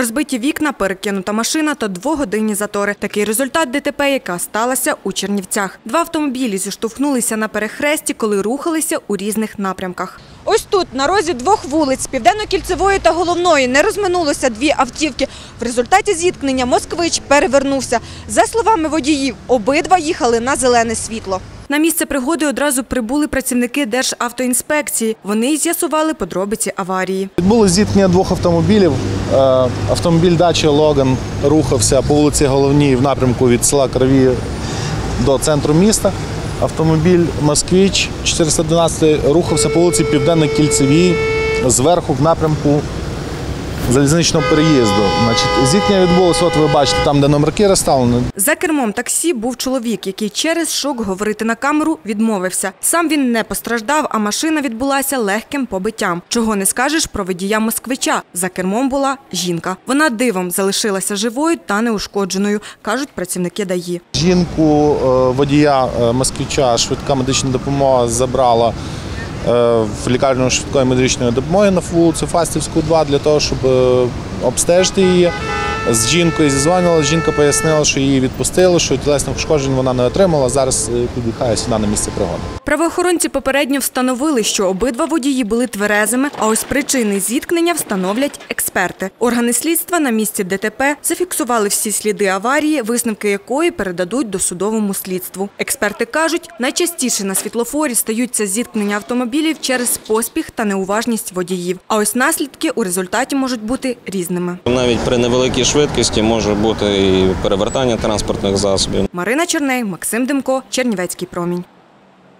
Розбиті вікна, перекинута машина та двогодинні затори. Такий результат ДТП, яка сталася у Чернівцях. Два автомобілі зіштовхнулися на перехресті, коли рухалися у різних напрямках. Ось тут, на розі двох вулиць, Південно-Кільцевої та Головної, не розминулися дві автівки. В результаті зіткнення москвич перевернувся. За словами водіїв, обидва їхали на зелене світло. На місце пригоди одразу прибули працівники Державтоінспекції. Вони з'ясували подробиці аварії. Відбулося зіткнення двох автомобілів. Е, Автомобіль дачі Логан рухався по вулиці Головній в напрямку від села Краві до центру міста. Автомобіль Москвіч 412 рухався по вулиці Південно-Кільцевій зверху в напрямку залізничного переїзду. Значить, зіткнення відбулося, от ви бачите, там, де номерки розставлені. За кермом таксі був чоловік, який через шок говорити на камеру відмовився. Сам він не постраждав, а машина відбулася легким побиттям. Чого не скажеш про водія москвича. За кермом була жінка. Вона дивом залишилася живою та неушкодженою, кажуть працівники ДАІ. Жінку е, водія е, москвича швидка медична допомога забрала в лікарню швидкої медичної допомоги на вулицю Фастівську 2 для того, щоб е, обстежити її. З жінкою зізвонила, жінка пояснила, що її відпустили, що тілесних ушкоджень вона не отримала. Зараз е, під'їхає сюди на місце пригоди. Правоохоронці попередньо встановили, що обидва водії були тверезими, а ось причини зіткнення встановлять експерти. Органи слідства на місці ДТП зафіксували всі сліди аварії, висновки якої передадуть досудовому слідству. Експерти кажуть, найчастіше на світлофорі стаються зіткнення автомобілів через поспіх та неуважність водіїв. А ось наслідки у результаті можуть бути різними. Навіть при невеликій швидкості може бути і перевертання транспортних засобів. Марина Черней, Максим Демко, Чернівецький промінь.